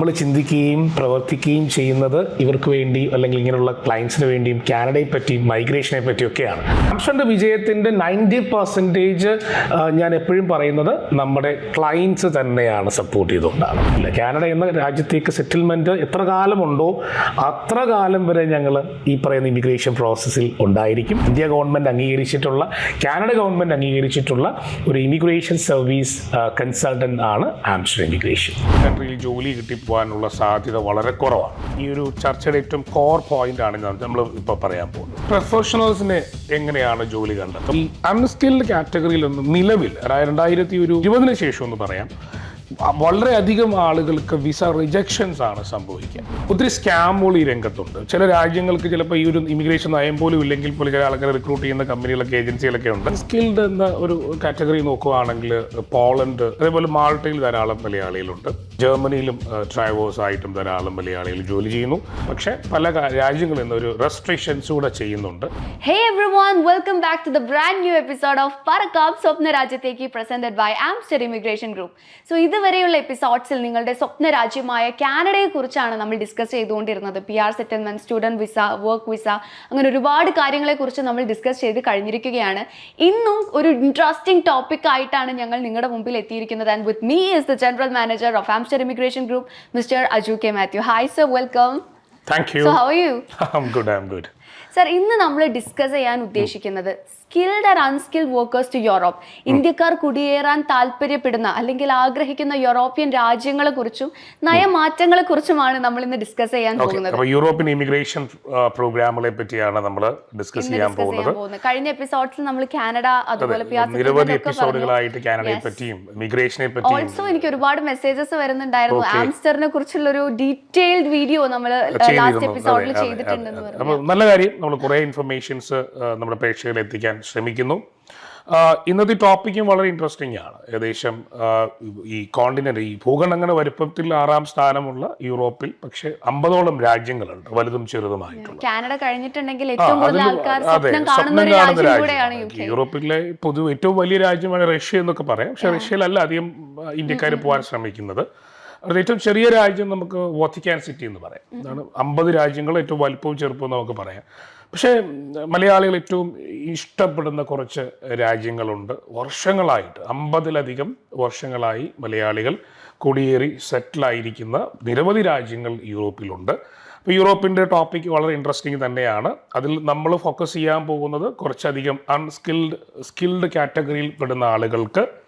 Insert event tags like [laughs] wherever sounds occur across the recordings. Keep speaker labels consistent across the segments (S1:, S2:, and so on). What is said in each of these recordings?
S1: നമ്മൾ ചിന്തിക്കുകയും പ്രവർത്തിക്കുകയും ചെയ്യുന്നത് ഇവർക്ക് വേണ്ടി അല്ലെങ്കിൽ ഇങ്ങനെയുള്ള ക്ലയൻസിന് വേണ്ടിയും കാനഡയെ പറ്റിയും മൈഗ്രേഷനെ പറ്റിയും ഒക്കെയാണ്. ആംഷന്റെ വിജയത്തിന്റെ നയന്റി പെർസെന്റേജ് ഞാൻ എപ്പോഴും പറയുന്നത് നമ്മുടെ ക്ലയൻസ് തന്നെയാണ് സപ്പോർട്ട് ചെയ്തുകൊണ്ടാണ്. അല്ല? കാനഡ എന്ന രാജ്യത്തേക്ക് സെറ്റിൽമെന്റ് എത്ര കാലമുണ്ടോ അത്ര കാലം വരെ ഞങ്ങൾ ഈ പറയുന്ന ഇമിഗ്രേഷൻ പ്രോസസ്സിൽ ഉണ്ടായിരിക്കും. ഇന്ത്യ ഗവൺമെന്റ് അംഗീകരിച്ചിട്ടുള്ള കാനഡ ഗവൺമെന്റ് അംഗീകരിച്ചിട്ടുള്ള ഒരു ഇമിഗ്രേഷൻ സർവീസ് കൺസൾട്ടന്റ് ആണ് ആംഷൻ ഇമിഗ്രേഷൻ കൺട്രിയിൽ ജോലി കിട്ടിപ്പോകാനുള്ള സാധ്യത വളരെ കുറവാണ്. ഈ ഒരു ചർച്ചയുടെ ഏറ്റവും കോർ പോയിന്റ് ആണ് നമ്മൾ ഇപ്പോൾ പറയാൻ പോകുന്നത്. പ്രൊഫഷണൽസിന് എങ്ങനെയാണ് ജോലി കണ്ടത് ഈ അൺസ്കിൽഡ് കാറ്റഗറിയിൽ നിന്ന് നിലവിൽ അതായത് രണ്ടായിരത്തി ഒരു ഇരുപതിന് ശേഷം ഒന്ന് പറയാം. വളരെയധികം ആളുകൾക്ക് വിസ റിജക്ഷൻസ് ആണ് സംഭവിക്കുക. ഒത്തിരി സ്കാമുകൾ ഈ രംഗത്തുണ്ട്. ചില രാജ്യങ്ങൾക്ക് ചിലപ്പോൾ ഈ ഒരു ഇമിഗ്രേഷൻ നയം പോലും ഇല്ലെങ്കിൽ പോലും ചില ആൾക്കാരെ റിക്രൂട്ട് ചെയ്യുന്ന കമ്പനികളൊക്കെ ഏജൻസികളൊക്കെ ഉണ്ട്. സ്കിൽഡ് എന്ന ഒരു കാറ്റഗറി നോക്കുകയാണെങ്കിൽ പോളണ്ട് അതേപോലെ മാൾട്ടയിൽ ധാരാളം മലയാളികളുണ്ട്. ജർമ്മനിയിലും ഡ്രൈവേഴ്സ് ആയിട്ടും ധാരാളം മലയാളികൾ ജോലി ചെയ്യുന്നു. പക്ഷേ പല രാജ്യങ്ങളിൽ നിന്ന് ഒരു റെസ്ട്രിക്ഷൻസ് കൂടെ ചെയ്യുന്നുണ്ട്.
S2: Hey everyone, welcome back to the brand new episode of സ്വപ്ന രാജ്യത്തേക്ക് presented by Amster immigration group so ഇതുവരെയുള്ള എപ്പിസോഡ്സിൽ നിങ്ങളുടെ സ്വപ്ന രാജ്യമായ കാനഡയെ കുറിച്ചാണ് നമ്മൾ ഡിസ്കസ് ചെയ്തുകൊണ്ടിരുന്നത്. P R settlement student visa work visa അങ്ങനെ ഒരുപാട് കാര്യങ്ങളെ കുറിച്ച് നമ്മൾ ഡിസ്കസ് ചെയ്ത് കഴിഞ്ഞിരിക്കുകയാണ്. ഇന്നും ഒരു ഇൻട്രസ്റ്റിംഗ് ടോപ്പിക് ആയിട്ടാണ് ഞങ്ങൾ നിങ്ങളുടെ മുമ്പിൽ എത്തിയിരിക്കുന്നത്. And with me is the general manager of Amster immigration group mister Aju K Mathew hi sir welcome
S1: thank you
S2: so how you
S1: I am good I am good
S2: sir ഇന്ന് നമ്മൾ discuss ചെയ്യാൻ ഉദ്ദേശിക്കുന്നത് skilled and unskilled workers to Europe ഇന്ത്യക്കാർ കുടിയേറാൻ താല്പര്യപ്പെടുന്ന അല്ലെങ്കിൽ ആഗ്രഹിക്കുന്ന European രാജ്യങ്ങളെ കുറിച്ചും നയമാറ്റങ്ങളെ കുറിച്ചുമാണ് നമ്മൾ ഇന്ന് ഡിസ്കസ് ചെയ്യാൻ പോകുന്നത്
S1: യൂറോപ്യൻ ഇമിഗ്രേഷൻ പ്രോഗ്രാമുകളെ പറ്റിയാണ് നമ്മൾ ഡിസ്കസ് ചെയ്യാൻ പോകുന്നത്.
S2: കഴിഞ്ഞ എപ്പിസോഡ്സിൽ നമ്മൾ കാനഡ അതുപോലെ
S1: നിരവധി എപ്പിസോഡുകളായിട്ട് കാനഡയെ പറ്റിയും ഇമിഗ്രേഷനെ പറ്റിയും.
S2: ഓൾസോ എനിക്ക് ഒരുപാട് മെസ്സേജസ് വരുന്നുണ്ടായിരുന്നു. ആംസ്റ്ററിനെ കുറിച്ചുള്ള ഒരു ഡീറ്റെയിൽഡ് വീഡിയോ നമ്മൾ ലാസ്റ്റ്
S1: ചെയ്തിരുന്നു.
S2: എപ്പിസോഡിൽ
S1: അതെ, അതെ,
S2: ചെയ്തിട്ടുണ്ടെന്ന്
S1: നല്ല കാര്യം നമ്മൾ കുറെ ഇൻഫർമേഷൻസ് നമ്മുടെ പ്രേക്ഷകരിൽ എത്തിക്കാൻ ശ്രമിക്കുന്നു. ഇന്നത്തെ ടോപ്പിക്കും വളരെ ഇൻട്രസ്റ്റിംഗ് ആണ്. ഏകദേശം ഈ കോണ്ടിനെന്റ് ഈ ഭൂഖണ്ഡങ്ങളുടെ വലുപ്പത്തിൽ ആറാം സ്ഥാനമുള്ള യൂറോപ്പിൽ പക്ഷേ അമ്പതോളം രാജ്യങ്ങളുണ്ട് വലുതും ചെറുതുമായിട്ടുള്ള.
S2: കാനഡ കഴിഞ്ഞിട്ടുണ്ടെങ്കിൽ
S1: അതെ,
S2: സ്വപ്നം കാണുന്ന രാജ്യം.
S1: യൂറോപ്പിലെ പൊതു ഏറ്റവും വലിയ രാജ്യമാണ് റഷ്യ എന്നൊക്കെ പറയാം. പക്ഷെ റഷ്യയിലല്ല അധികം ഇന്ത്യക്കാർ പോകാൻ ശ്രമിക്കുന്നത്. അത് ഏറ്റവും ചെറിയ രാജ്യം നമുക്ക് വത്തിക്കാൻ സിറ്റി എന്ന് പറയാം. അതാണ് അമ്പത് രാജ്യങ്ങൾ ഏറ്റവും വലുപ്പവും ചെറുപ്പവും നമുക്ക് പറയാം. പക്ഷേ മലയാളികൾ ഏറ്റവും ഇഷ്ടപ്പെടുന്ന കുറച്ച് രാജ്യങ്ങളുണ്ട്. വർഷങ്ങളായിട്ട് അമ്പതിലധികം വർഷങ്ങളായി മലയാളികൾ കുടിയേറി സെറ്റിലായിരിക്കുന്ന നിരവധി രാജ്യങ്ങൾ യൂറോപ്പിലുണ്ട്. അപ്പോൾ യൂറോപ്പിന്റെ ടോപ്പിക് വളരെ ഇൻട്രസ്റ്റിംഗ് തന്നെയാണ്. അതിൽ നമ്മൾ ഫോക്കസ് ചെയ്യാൻ പോകുന്നത് കുറച്ചധികം അൺസ്കിൽഡ് സ്കിൽഡ് കാറ്റഗറിയിൽ പെടുന്ന ആളുകൾക്ക്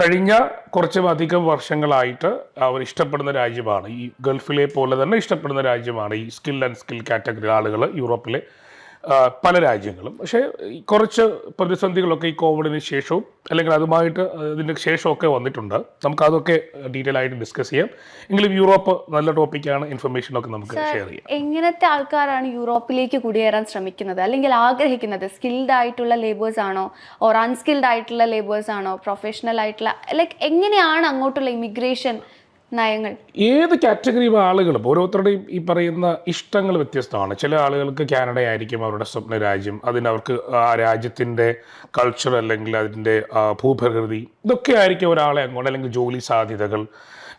S1: കഴിഞ്ഞ കുറച്ച് അധികം വർഷങ്ങളായിട്ട് അവർ ഇഷ്ടപ്പെടുന്ന രാജ്യമാണ്. ഈ ഗൾഫിലെ പോലെ തന്നെ ഇഷ്ടപ്പെടുന്ന രാജ്യമാണ്. ഈ സ്കിൽ ആൻഡ് സ്കിൽ കാറ്റഗറി ആളുകൾ യൂറോപ്പിലെ പല രാജ്യങ്ങളും. പക്ഷേ കുറച്ച് പ്രതിസന്ധികളൊക്കെ ഈ കോവിഡിന് ശേഷവും അല്ലെങ്കിൽ അതുമായിട്ട് ഇതിന് ശേഷമൊക്കെ വന്നിട്ടുണ്ട്. നമുക്ക് അതൊക്കെ ഡീറ്റെയിൽ ആയിട്ട് ഡിസ്കസ് ചെയ്യാം. എങ്കിലും യൂറോപ്പ് നല്ല ടോപ്പിക്കാണ് ഇൻഫർമേഷൻ ഒക്കെ നമുക്ക് ഷെയർ ചെയ്യാം.
S2: എങ്ങനത്തെ ആൾക്കാരാണ് യൂറോപ്പിലേക്ക് കുടിയേറാൻ ശ്രമിക്കുന്നത്? അല്ലെങ്കിൽ ആഗ്രഹിക്കുന്നത്? സ്കിൽഡ് ആയിട്ടുള്ള ലേബേഴ്സ് ആണോ? ഓർ അൺസ്കിൽഡ് ആയിട്ടുള്ള ലേബേഴ്സ് ആണോ? പ്രൊഫഷണൽ ആയിട്ടുള്ള ലൈക്ക് എങ്ങനെയാണ് അങ്ങോട്ടുള്ള ഇമിഗ്രേഷൻ നയങ്ങൾ.
S1: ഏത് കാറ്റഗറി ആളുകളും ഓരോരുത്തരുടെയും ഈ പറയുന്ന ഇഷ്ടങ്ങൾ വ്യത്യസ്തമാണ്. ചില ആളുകൾക്ക് കാനഡ ആയിരിക്കും അവരുടെ സ്വപ്ന രാജ്യം. അതിന് അവർക്ക് ആ രാജ്യത്തിന്റെ കൾച്ചർ അല്ലെങ്കിൽ അതിന്റെ ഭൂപ്രകൃതി ഇതൊക്കെ ആയിരിക്കും ഒരാളെ അങ്ങോട്ട് അല്ലെങ്കിൽ ജോലി സാധ്യതകൾ